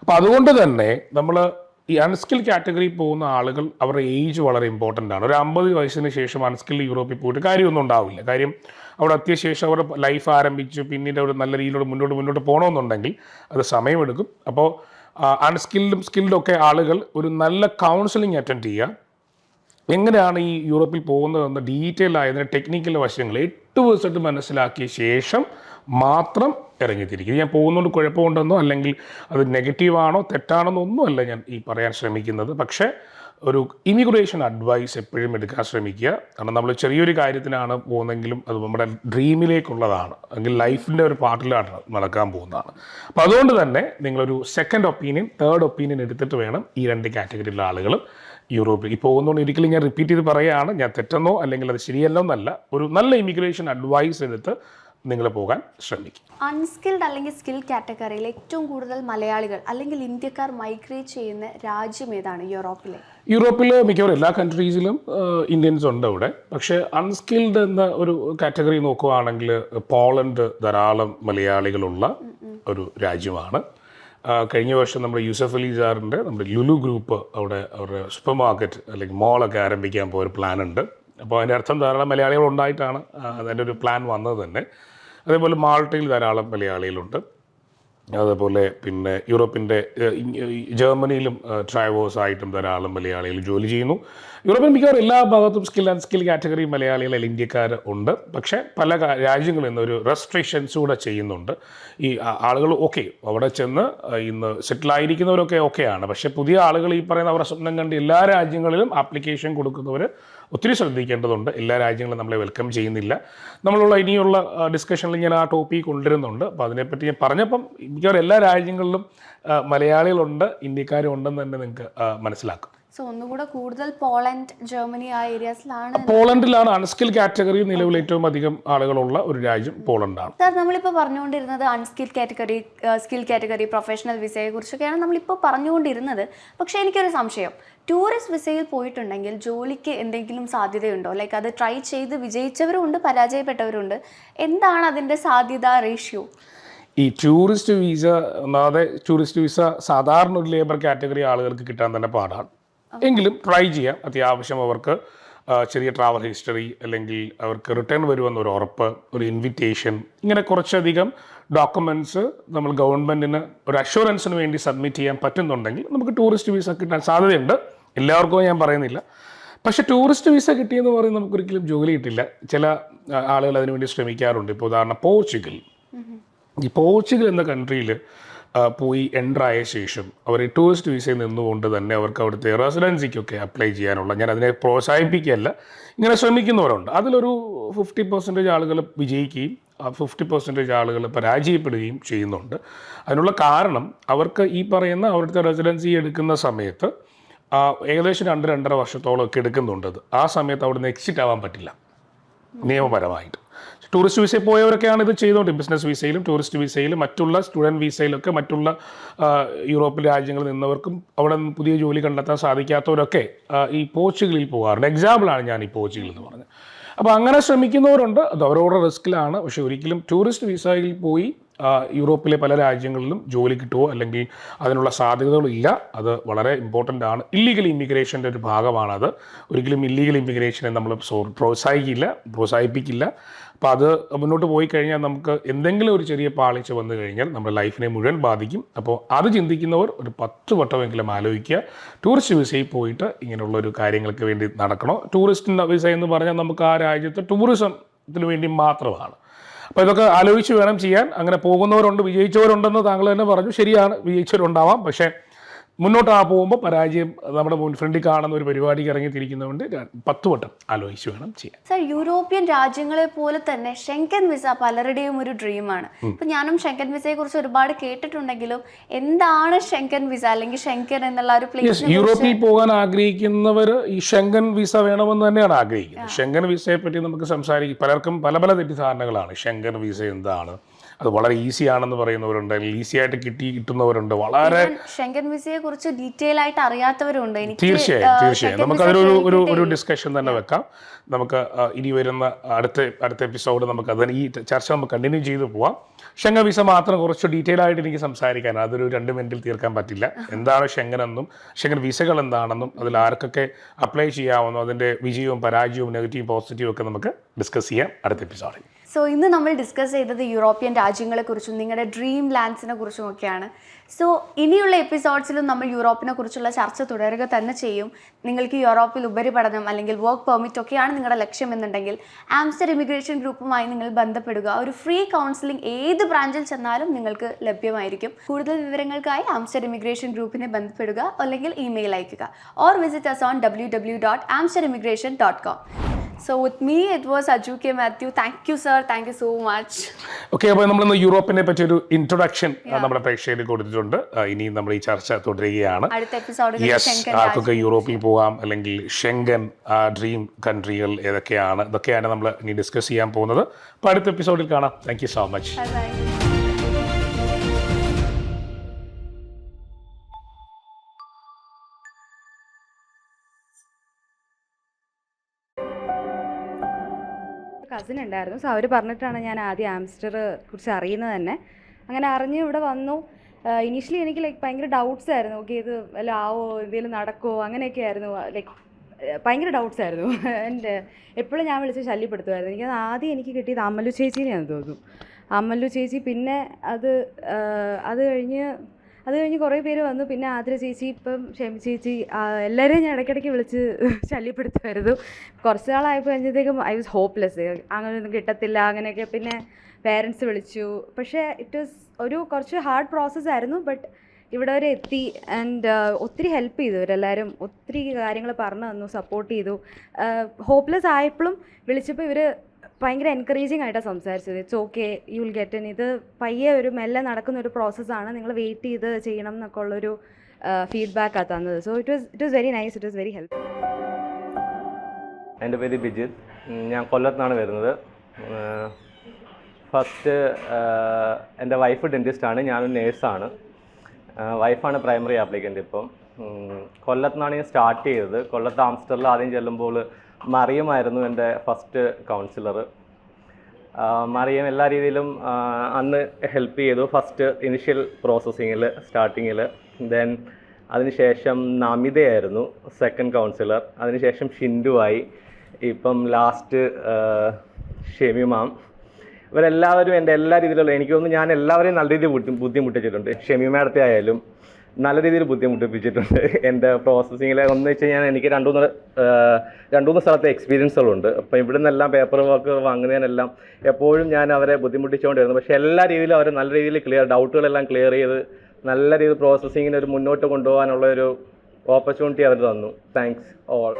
S1: അപ്പോൾ അതുകൊണ്ട് തന്നെ നമ്മൾ ഈ അൺസ്കിൽ കാറ്റഗറിയിൽ പോകുന്ന ആളുകൾ അവരുടെ ഏജ് വളരെ ഇമ്പോർട്ടന്റ് ആണ്. ഒരു അമ്പത് വയസ്സിന് ശേഷം അൺസ്കിൽ യൂറോപ്പിൽ പോയിട്ട് കാര്യമൊന്നും ഉണ്ടാവില്ല. കാര്യം അവിടെ അത്യശേഷം ശേഷം അവരുടെ ലൈഫ് ആരംഭിച്ചു പിന്നീട് അവർ നല്ല രീതിയിലൂടെ മുന്നോട്ട് മുന്നോട്ട് പോകണമെന്നുണ്ടെങ്കിൽ അത് സമയമെടുക്കും. അപ്പോൾ അൺസ്കിൽഡും സ്കിൽഡും ഒക്കെ ആളുകൾ ഒരു നല്ല കൗൺസിലിംഗ് അറ്റൻഡ് ചെയ്യുക. എങ്ങനെയാണ് ഈ യൂറോപ്പിൽ പോകുന്നതെന്ന് ഡീറ്റെയിൽ ആയതിന്റെ ടെക്നിക്കൽ വശങ്ങൾ എട്ട് ദിവസമായിട്ട് മനസ്സിലാക്കിയ ശേഷം മാത്രം ഇറങ്ങി ഇറങ്ങിത്തിരിക്കും. ഞാൻ പോകുന്നതുകൊണ്ട് കുഴപ്പമുണ്ടെന്നോ അല്ലെങ്കിൽ അത് നെഗറ്റീവാണോ തെറ്റാണെന്നോ ഒന്നുമല്ല ഞാൻ ഈ പറയാൻ ശ്രമിക്കുന്നത്. പക്ഷേ ഒരു ഇമിഗ്രേഷൻ അഡ്വൈസ് എപ്പോഴും എടുക്കാൻ ശ്രമിക്കുക. കാരണം നമ്മൾ ചെറിയൊരു കാര്യത്തിനാണ് പോകുന്നതെങ്കിലും അത് നമ്മുടെ ഡ്രീമിലേക്കുള്ളതാണ് അല്ലെങ്കിൽ ലൈഫിന്റെ ഒരു പാർട്ടിലാണ് നടക്കാൻ പോകുന്നതാണ്. അപ്പോൾ അതുകൊണ്ട് തന്നെ നിങ്ങളൊരു സെക്കൻഡ് ഒപ്പീനിയൻ തേർഡ് ഒപ്പീനിയൻ എടുത്തിട്ട് വേണം ഈ രണ്ട് കാറ്റഗറിയിലുള്ള ആളുകൾ യൂറോപ്പിൽ. ഇപ്പോൾ പോകുന്നതുകൊണ്ട് ഒരിക്കലും ഞാൻ റിപ്പീറ്റ് ചെയ്ത് പറയുകയാണ് ഞാൻ തെറ്റെന്നോ അല്ലെങ്കിൽ അത് ശരിയല്ലോ എന്നല്ല ഒരു നല്ല ഇമിഗ്രേഷൻ അഡ്വൈസ് എടുത്ത് നിങ്ങൾ പോകാൻ ശ്രമിക്കും.
S2: അൺസ്കിൽഡ് അല്ലെങ്കിൽ സ്കിൽ കാറ്റഗറിയിൽ ഏറ്റവും കൂടുതൽ മലയാളികൾ അല്ലെങ്കിൽ ഇന്ത്യക്കാർ മൈഗ്രേറ്റ് ചെയ്യുന്ന രാജ്യം ഏതാണ് യൂറോപ്പിലെ?
S1: യൂറോപ്പിൽ മിക്കവാറും എല്ലാ കൺട്രീസിലും ഇന്ത്യൻസ് ഉണ്ട് അവിടെ. പക്ഷേ അൺസ്കിൽഡ് എന്ന ഒരു കാറ്റഗറി നോക്കുകയാണെങ്കിൽ പോളണ്ട് ധാരാളം മലയാളികളുള്ള ഒരു രാജ്യമാണ്. കഴിഞ്ഞ വർഷം നമ്മുടെ യൂസഫ് അലി സാറിന്റെ നമ്മുടെ ലുലു ഗ്രൂപ്പ് അവിടെ അവരുടെ സൂപ്പർ മാർക്കറ്റ് അല്ലെങ്കിൽ മോളൊക്കെ ആരംഭിക്കാൻ പോയ ഒരു പ്ലാൻ ഉണ്ട്. അപ്പോൾ അതിന്റെ അർത്ഥം ധാരാളം മലയാളികൾ ഉണ്ടായിട്ടാണ് അതിന്റെ ഒരു പ്ലാൻ വന്നത് തന്നെ. അതേപോലെ മാൾട്ടയിൽ ധാരാളം മലയാളികളുണ്ട്. അതുപോലെ പിന്നെ യൂറോപ്പിന്റെ ജർമ്മനിയിലും ട്രാവേഴ്സ് ആയിട്ടും ധാരാളം മലയാളികൾ ജോലി ചെയ്യുന്നു. യൂറോപ്പിൽ മിക്കവാറും എല്ലാ ഭാഗത്തും സ്കിൽ ആൻഡ് സ്കിൽ കാറ്റഗറി മലയാളികൾ അല്ലെങ്കിൽ ഇന്ത്യക്കാർ ഉണ്ട്. പക്ഷേ പല രാജ്യങ്ങളിൽ നിന്ന് ഒരു റെസ്ട്രിക്ഷൻസ് കൂടെ ചെയ്യുന്നുണ്ട്. ഈ ആളുകൾ ഓക്കെ അവിടെ ചെന്ന് ഇന്ന് സെറ്റിലായിരിക്കുന്നവരൊക്കെ ഓക്കെയാണ് പക്ഷേ പുതിയ ആളുകൾ ഈ പറയുന്ന അവരുടെ സ്വപ്നം കണ്ട് എല്ലാ രാജ്യങ്ങളിലും ആപ്ലിക്കേഷൻ കൊടുക്കുന്നവർ ഒത്തിരി ശ്രദ്ധിക്കേണ്ടതുണ്ട്. എല്ലാ രാജ്യങ്ങളും നമ്മളെ വെൽക്കം ചെയ്യുന്നില്ല. നമ്മളുള്ള ഇനിയുള്ള ഡിസ്കഷനിൽ ഞാൻ ആ ടോപ്പിക് കൊണ്ടുവരുന്നുണ്ട്. അപ്പോൾ അതിനെപ്പറ്റി ഞാൻ പറഞ്ഞപ്പം മിക്കവാറും എല്ലാ രാജ്യങ്ങളിലും മലയാളികളുണ്ട് ഇന്ത്യക്കാരും ഉണ്ടെന്ന് തന്നെ നിങ്ങൾക്ക് മനസ്സിലാക്കും.
S2: സോ ഒന്നുകൂടെ കൂടുതൽ പോളണ്ട് ജർമ്മനി ആ ഏരിയാസിലാണ്.
S1: പോളണ്ടിലാണ് അൺസ്കിൽ കാറ്റഗറി നിലവിൽ ഏറ്റവും അധികം ആളുകളുള്ള ഒരു രാജ്യം പോളണ്ടാണ്.
S2: സാർ നമ്മളിപ്പോൾ പറഞ്ഞുകൊണ്ടിരുന്നത് unskill category skill category professional വിസയെ കുറിച്ചൊക്കെയാണ് നമ്മളിപ്പോൾ പറഞ്ഞുകൊണ്ടിരുന്നത്. പക്ഷേ എനിക്കൊരു സംശയം. ടൂറിസ്റ്റ് വിസയിൽ പോയിട്ടുണ്ടെങ്കിൽ ജോലിക്ക് എന്തെങ്കിലും സാധ്യതയുണ്ടോ? ലൈക്ക് അത് ട്രൈ ചെയ്ത് വിജയിച്ചവരുണ്ട് പരാജയപ്പെട്ടവരുണ്ട്. എന്താണ് അതിന്റെ സാധ്യത റേഷ്യോ
S1: ഈ ടൂറിസ്റ്റ് വിസ ഒന്നാമതെ ടൂറിസ്റ്റ് വിസ സാധാരണ ഒരു ലേബർ കാറ്റഗറി ആളുകൾക്ക് കിട്ടാൻ തന്നെ പാടാണ്. എങ്കിലും ട്രൈ ചെയ്യാം. അത്യാവശ്യം അവർക്ക് ചെറിയ ട്രാവൽ ഹിസ്റ്ററി അല്ലെങ്കിൽ അവർക്ക് റിട്ടേൺ വരുമെന്ന് ഒരു ഉറപ്പ് ഒരു ഇൻവിറ്റേഷൻ ഇങ്ങനെ കുറച്ചധികം ഡോക്യുമെന്റ്സ് നമ്മൾ ഗവൺമെന്റിന് ഒരു അഷുറൻസിന് വേണ്ടി സബ്മിറ്റ് ചെയ്യാൻ പറ്റുന്നുണ്ടെങ്കിൽ നമുക്ക് ടൂറിസ്റ്റ് വിസ കിട്ടാൻ സാധ്യതയുണ്ട്. എല്ലാവർക്കും ഞാൻ പറയുന്നില്ല. പക്ഷെ ടൂറിസ്റ്റ് വിസ കിട്ടിയെന്ന് പറയുന്നത് നമുക്കൊരിക്കലും ജോലി കിട്ടില്ല. ചില ആളുകൾ അതിനുവേണ്ടി ശ്രമിക്കാറുണ്ട്. ഇപ്പോൾ ഉദാഹരണം പോർച്ചുഗൽ. ഈ പോർച്ചുഗൽ എന്ന കൺട്രിയിൽ പോയി എന്റർ ആയ ശേഷം അവർ ടൂറിസ്റ്റ് വിസയിൽ നിന്നുകൊണ്ട് തന്നെ അവർക്ക് അവിടുത്തെ റെസിഡൻസിക്കൊക്കെ അപ്ലൈ ചെയ്യാനുള്ള ഞാൻ അതിനെ പ്രോത്സാഹിപ്പിക്കുകയല്ല ഇങ്ങനെ ശ്രമിക്കുന്നവരുണ്ട്. അതിലൊരു ഫിഫ്റ്റി പെർസെന്റേജ് ആളുകൾ വിജയിക്കുകയും ഫിഫ്റ്റി പെർസെന്റേജ് ആളുകൾ പരാജയപ്പെടുകയും ചെയ്യുന്നുണ്ട്. അതിനുള്ള കാരണം അവർക്ക് ഈ പറയുന്ന അവിടുത്തെ റെസിഡൻസി എടുക്കുന്ന സമയത്ത് ഏകദേശം രണ്ട് രണ്ടര വർഷത്തോളം ഒക്കെ എടുക്കുന്നുണ്ട് ആ സമയത്ത് അവിടുന്ന് എക്സിറ്റ് ആവാൻ പറ്റില്ല. നിയമപരമായിട്ട്. ടൂറിസ്റ്റ് വിസയിൽ പോയവരൊക്കെയാണ് ഇത് ചെയ്തുകൊണ്ട് ബിസിനസ് വിസയിലും ടൂറിസ്റ്റ് വിസയിലും മറ്റുള്ള സ്റ്റുഡന്റ് വിസയിലൊക്കെ മറ്റുള്ള യൂറോപ്യൻ രാജ്യങ്ങളിൽ നിന്നവർക്കും അവിടെ പുതിയ ജോലി കണ്ടെത്താൻ സാധിക്കാത്തവരൊക്കെ ഈ പോർച്ചുഗലിൽ പോകാറുണ്ട്. എക്സാമ്പിളാണ് ഞാൻ ഈ പോർച്ചുഗൽ എന്ന് പറഞ്ഞത്. അപ്പോൾ അങ്ങനെ ശ്രമിക്കുന്നവരുണ്ട്. അത് അവരവരുടെ റിസ്ക്കിലാണ് പക്ഷെ ഒരിക്കലും ടൂറിസ്റ്റ് വിസയിൽ പോയി യൂറോപ്പിലെ പല രാജ്യങ്ങളിലും ജോലി കിട്ടുമോ അല്ലെങ്കിൽ അതിനുള്ള സാധ്യതകളില്ല അത് വളരെ ഇമ്പോർട്ടന്റ് ആണ്. ഇല്ലീഗൽ ഇമിഗ്രേഷന്റെ ഒരു ഭാഗമാണത്. ഒരിക്കലും ഇല്ലീഗൽ ഇമിഗ്രേഷനെ നമ്മൾ പ്രോത്സാഹിക്കില്ല പ്രോത്സാഹിപ്പിക്കില്ല. അപ്പോൾ അത് മുന്നോട്ട് പോയി കഴിഞ്ഞാൽ നമുക്ക് എന്തെങ്കിലും ഒരു ചെറിയ പാളിച്ച വന്നു കഴിഞ്ഞാൽ നമ്മുടെ ലൈഫിനെ മുഴുവൻ ബാധിക്കും. അപ്പോൾ അത് ചിന്തിക്കുന്നവർ ഒരു പത്ത് വട്ടമെങ്കിലും ആലോചിക്കുക. ടൂറിസ്റ്റ് വിസയിൽ പോയിട്ട് ഇങ്ങനെയുള്ള ഒരു കാര്യങ്ങൾക്ക് വേണ്ടി നടക്കണോ? ടൂറിസ്റ്റ് വിസ എന്ന് പറഞ്ഞാൽ നമുക്ക് ആ രാജ്യത്തെ ടൂറിസത്തിന് വേണ്ടി മാത്രമാണ്. അപ്പോൾ ഇതൊക്കെ ആലോചിച്ച് വേണം ചെയ്യാൻ. അങ്ങനെ പോകുന്നവരുണ്ട് വിജയിച്ചവരുണ്ടെന്ന് താങ്കൾ തന്നെ പറഞ്ഞു. ശരിയാണ് വിജയിച്ചവരുണ്ടാവാം. പക്ഷേ മുന്നോട്ട് ആ പോകുമ്പോൾ പരാജയം നമ്മുടെ മുൻ ഫ്രണ്ടിൽ കാണുന്ന ഒരു പരിപാടിക്ക് ഇറങ്ങി തിരിക്കുന്നതുകൊണ്ട് ര- പത്ത് വട്ടം ആലോചിച്ച് വേണം ചെയ്യാൻ.
S2: സർ യൂറോപ്യൻ രാജ്യങ്ങളെ പോലെ തന്നെ ഷെങ്കൻ വിസ പലരുടെയും ഒരു ഡ്രീമാണ്. ഇപ്പൊ ഞാനും ഷെങ്കൻ വിസയെ കുറിച്ച് ഒരുപാട് കേട്ടിട്ടുണ്ടെങ്കിലും എന്താണ് ഷെങ്കൻ വിസ അല്ലെങ്കിൽ ഷെങ്കൻ എന്നുള്ള ഒരു പ്ലേസ്
S1: യൂറോപ്പിൽ പോകാൻ ആഗ്രഹിക്കുന്നവർ ഈ ഷെങ്കൻ വിസ വേണമെന്ന് തന്നെയാണ് ആഗ്രഹിക്കുന്നത്. ഷെങ്കൻ വിസയെ പറ്റി നമുക്ക് സംസാരിക്കും. പലർക്കും പല പല തെറ്റിദ്ധാരണകളാണ്. ഷെങ്കൻ വിസ എന്താണ്? അത് വളരെ ഈസി ആണെന്ന് പറയുന്നവരുണ്ട് അല്ലെങ്കിൽ ഈസി ആയിട്ട് കിട്ടി കിട്ടുന്നവരുണ്ട്. വളരെ
S2: ഷെങ്കൻ വിസയെ കുറിച്ച് ഡീറ്റെയിൽ ആയിട്ട് അറിയാത്തവരുണ്ട്. എനിക്ക്
S1: തീർച്ചയായും തീർച്ചയായും. നമുക്ക് ഒരു ഒരു ഡിസ്കഷൻ തന്നെ വെക്കാം. നമുക്ക് ഇനി വരുന്ന അടുത്ത അടുത്ത എപ്പിസോഡ് നമുക്ക് അതിന് ഈ ചർച്ച നമുക്ക് കണ്ടിന്യൂ ചെയ്തു പോവാം. ഷെങ്കൻ വിസ മാത്രം കുറച്ച് ഡീറ്റെയിൽ ആയിട്ട് എനിക്ക് സംസാരിക്കാൻ അതൊരു രണ്ട് മിനിറ്റിൽ തീർക്കാൻ പറ്റില്ല. എന്താണ് ഷെങ്കൻ എന്നും ഷെങ്കൻ വിസകൾ എന്താണെന്നും അതിൽ ആർക്കൊക്കെ അപ്ലൈ ചെയ്യാമെന്നും അതിന്റെ വിജയവും പരാജയവും നെഗറ്റീവ് പോസിറ്റീവ് ഒക്കെ നമുക്ക് ഡിസ്കസ് ചെയ്യാം അടുത്ത എപ്പിസോഡിൽ
S2: സോ ഇന്ന് നമ്മൾ ഡിസ്കസ് ചെയ്തത് യൂറോപ്യൻ രാജ്യങ്ങളെക്കുറിച്ചും നിങ്ങളുടെ ഡ്രീം ലാൻഡ്സിനെ കുറിച്ചും ഒക്കെയാണ്. സോ ഇനിയുള്ള എപ്പിസോഡ്സിലും നമ്മൾ യൂറോപ്പിനെ കുറിച്ചുള്ള ചർച്ച തുടരുക തന്നെ ചെയ്യും. നിങ്ങൾക്ക് യൂറോപ്പിൽ ഉപരിപഠനം അല്ലെങ്കിൽ വർക്ക് പെർമിറ്റ് ഒക്കെയാണ് നിങ്ങളുടെ ലക്ഷ്യം എന്നുണ്ടെങ്കിൽ ആംസ്റ്റർ ഇമിഗ്രേഷൻ ഗ്രൂപ്പുമായി നിങ്ങൾ ബന്ധപ്പെടുക. ഒരു ഫ്രീ കൗൺസിലിംഗ് ഏത് ബ്രാഞ്ചിൽ ചെന്നാലും നിങ്ങൾക്ക് ലഭ്യമായിരിക്കും. കൂടുതൽ വിവരങ്ങൾക്കായി ആംസ്റ്റർ ഇമിഗ്രേഷൻ ഗ്രൂപ്പിനെ ബന്ധപ്പെടുക അല്ലെങ്കിൽ ഇമെയിൽ അയക്കുക. Or visit us on W W dot Amster immigration dot com So with me it was Aju K Mathew thank you sir thank you so much
S1: okay അപ്പോൾ നമ്മളിന്ന് യൂറോപ്പിനെ പറ്റി ഒരു ഇൻട്രൊഡക്ഷൻ നമ്മുടെ പ്രേക്ഷകരിൽ കൊടുത്തിട്ടുണ്ട്. ഇനിയും നമ്മൾ ഈ ചർച്ച തുടരുകയാണ്.
S2: അടുത്ത എപ്പിസോഡിൽ
S1: ആർക്കൊക്കെ യൂറോപ്പിൽ പോകാം അല്ലെങ്കിൽ ഷെങ്കൻ ഡ്രീം കൺട്രികൾ ഏതൊക്കെയാണ് ഇതൊക്കെയാണ് നമ്മൾ ഇനി ഡിസ്കസ് ചെയ്യാൻ പോകുന്നത്. അപ്പോൾ അടുത്ത എപ്പിസോഡിൽ കാണാം. Thank you so much
S2: Bye
S3: cousin ഉണ്ടായിരുന്നു. സോ അവർ പറഞ്ഞിട്ടാണ് ഞാൻ ആദ്യം ആംസ്റ്റർ കുറിച്ച് അറിയുന്നത് തന്നെ. അങ്ങനെ അറിഞ്ഞ് ഇവിടെ വന്നു. ഇനീഷ്യലി എനിക്ക് ലൈക്ക് ഭയങ്കര ഡൗട്ട്സ് ആയിരുന്നു. ഓക്കെ ഇത് വല്ല ആവോ? എന്തെങ്കിലും നടക്കുമോ അങ്ങനെയൊക്കെ ആയിരുന്നു. ലൈക്ക് ഭയങ്കര ഡൗട്ട്സ് ആയിരുന്നു. [laughs] എന്റെ എപ്പോഴും ഞാൻ വിളിച്ച് ശല്യപ്പെടുത്തുമായിരുന്നു. എനിക്കത് ആദ്യം എനിക്ക് കിട്ടിയത് അമ്മലു ചേച്ചീനെയാണെന്ന് തോന്നുന്നു. അമ്മലു ചേച്ചി പിന്നെ അത് അത് കഴിഞ്ഞ് അത് കഴിഞ്ഞ് കുറേ പേര് വന്നു. പിന്നെ ആതിര ചേച്ചി ഇപ്പം ഷെമി ചേച്ചി എല്ലാവരെയും ഞാൻ ഇടയ്ക്കിടയ്ക്ക് വിളിച്ച് ശല്യപ്പെടുത്തുമായിരുന്നു. കുറച്ച് നാളായപ്പോൾ കഴിഞ്ഞത്തേക്കും ഐ വാസ് ഹോപ്പ്ലെസ് അങ്ങനെയൊന്നും കിട്ടത്തില്ല അങ്ങനെയൊക്കെ. പിന്നെ പേരൻസ് വിളിച്ചു. പക്ഷേ ഇറ്റ് വാസ് ഒരു കുറച്ച് ഹാർഡ് പ്രോസസ്സ് ആയിരുന്നു. ബട്ട് ഇവിടെ വരെ എത്തി. ആൻഡ് ഒത്തിരി ഹെൽപ്പ് ചെയ്തു ഇവരെല്ലാവരും ഒത്തിരി കാര്യങ്ങൾ പറഞ്ഞു തന്നു സപ്പോർട്ട് ചെയ്തു. ഹോപ്പ്ലെസ് ആയപ്പോഴും വിളിച്ചപ്പോൾ ഇവർ ഭയങ്കര എൻകറേജിങ് ആയിട്ടാണ് സംസാരിച്ചത്. It's okay you will get in ഇത് പയ്യെ ഒരു മെല്ലെ നടക്കുന്ന ഒരു പ്രോസസ്സാണ് നിങ്ങൾ വെയിറ്റ് ചെയ്ത് ചെയ്യണം എന്നൊക്കെ ഉള്ളൊരു ഫീഡ്ബാക്കാണ് തന്നത്. So it was it was very nice it was very help
S4: എന്റെ പേര് ബിജിത്. ഞാൻ കൊല്ലത്താണ് വരുന്നത്. ഫസ്റ്റ് എന്റെ വൈഫ് ഡെന്റിസ്റ്റാണ് ഞാനൊരു നേഴ്സാണ് വൈഫാണ് പ്രൈമറി ആപ്ലിക്കന്റ് ഇപ്പം. കൊല്ലത്താണ് ഞാൻ സ്റ്റാർട്ട് ചെയ്തത്. കൊല്ലത്ത് ആംസ്റ്ററിൽ ആദ്യം ചെല്ലുമ്പോൾ മറിയമായിരുന്നു എന്റെ ഫസ്റ്റ് കൗൺസിലർ മറിയം എല്ലാ രീതിയിലും അന്ന് ഹെൽപ്പ് ചെയ്തു ഫസ്റ്റ് ഇനിഷ്യൽ പ്രോസസ്സിങ്ങിൽ സ്റ്റാർട്ടിങ്ങിൽ. ദെൻ അതിനുശേഷം നമിതയായിരുന്നു സെക്കൻഡ് കൗൺസിലർ. അതിനുശേഷം ഷിൻഡു ആയി ഇപ്പം ലാസ്റ്റ് ഷെമിമാം. ഇവരെല്ലാവരും എന്റെ എല്ലാ രീതിയിലുള്ള എനിക്ക് തോന്നുന്നു ഞാൻ എല്ലാവരെയും നല്ല രീതിയിൽ ബുദ്ധി ബുദ്ധിമുട്ടിച്ചിട്ടുണ്ട്. ഷെമി മാഡത്തെ ആയാലും നല്ല രീതിയിൽ ബുദ്ധിമുട്ടിപ്പിച്ചിട്ടുണ്ട്. എന്റെ പ്രോസസ്സിങ്ങിൽ ഒന്ന് വെച്ച് കഴിഞ്ഞാൽ എനിക്ക് രണ്ടു മൂന്ന് രണ്ടു മൂന്ന് സ്ഥലത്തെ എക്സ്പീരിയൻസുകളുണ്ട് അപ്പം ഇവിടെ നിന്നെല്ലാം പേപ്പർ വർക്ക് വാങ്ങുന്നതിനെല്ലാം എപ്പോഴും ഞാൻ അവരെ ബുദ്ധിമുട്ടിച്ചുകൊണ്ടിരുന്നു. പക്ഷേ എല്ലാ രീതിയിലും അവർ നല്ല രീതിയിൽ ക്ലിയർ ഡൗട്ടുകളെല്ലാം ക്ലിയർ ചെയ്ത് നല്ല രീതിയിൽ പ്രോസസ്സിങ്ങിന് ഒരു മുന്നോട്ട് കൊണ്ടുപോകാനുള്ള ഒരു ഓപ്പർച്യൂണിറ്റി അവർ തന്നു. Thanks all